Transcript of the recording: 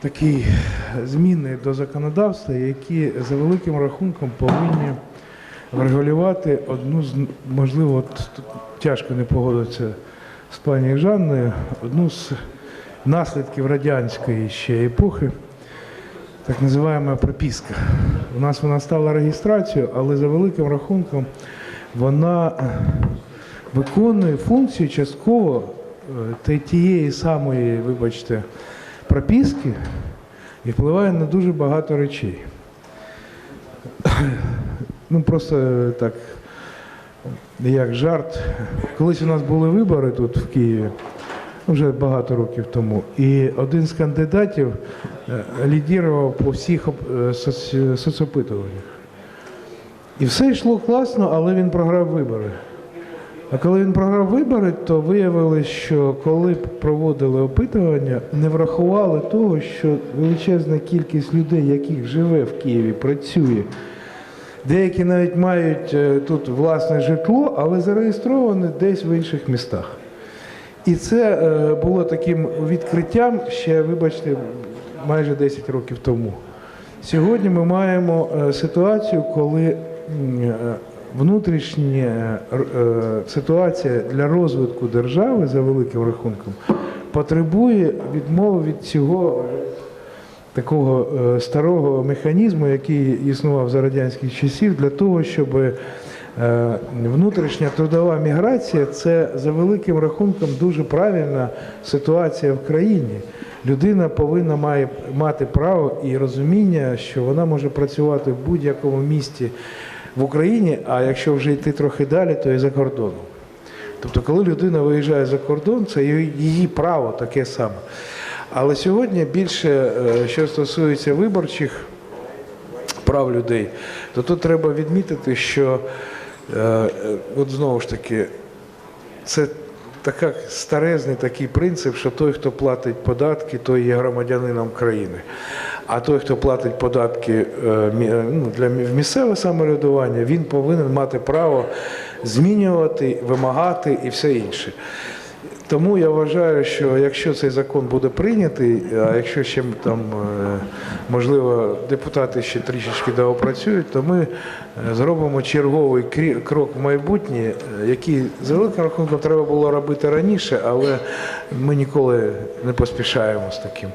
такі зміни до законодавства, які за великим рахунком повинні врегулювати одну з можливо, тут тяжко не погодитися з пані Жанною, одну з наслідків радянської ще епохи, так називаємо прописка. У нас вона стала реєстрацією, але за великим рахунком вона виконує функцію частково е, тієї самої, вибачте, прописки і впливає на дуже багато речей. Ну просто е, так, як жарт. Колись у нас були вибори тут в Києві, ну, вже багато років тому, і один з кандидатів е, лідірував по всіх е, соц- соцопитуваннях. І все йшло класно, але він програв вибори. А коли він програв вибори, то виявилось, що коли проводили опитування, не врахували того, що величезна кількість людей, яких живе в Києві, працює. Деякі навіть мають е, тут власне житло, але зареєстровані десь в інших містах. І це е, було таким відкриттям ще, вибачте, майже 10 років тому. Сьогодні ми маємо е, ситуацію, коли внутрішня е, е, ситуація для розвитку держави за великим рахунком потребує відмови від цього такого е, старого механізму, який існував за радянських часів, для того, щоб внутрішня трудова міграція це за великим рахунком дуже правильна ситуація в країні. Людина повинна має мати право і розуміння, що вона може працювати в будь-якому місті в Україні, а якщо вже йти трохи далі, то і за кордоном. Тобто, коли людина виїжджає за кордон, це її право таке саме. Але сьогодні більше, е, що стосується виборчих прав людей, то тут треба відмітити, що е, е, от знову ж таки, це така старезний такий принцип, що той, хто платить податки, той є громадянином країни. А той, хто платить податки е, е, ну, для місцеве самоврядування, він повинен мати право змінювати, вимагати і все інше. Тому я вважаю, що якщо цей закон буде прийнятий, а якщо ще там е, можливо депутати ще трішечки доопрацюють, то ми е, зробимо черговий крок в майбутнє, е, який за великим рахунком треба було робити раніше, але ми ніколи не поспішаємо з таким.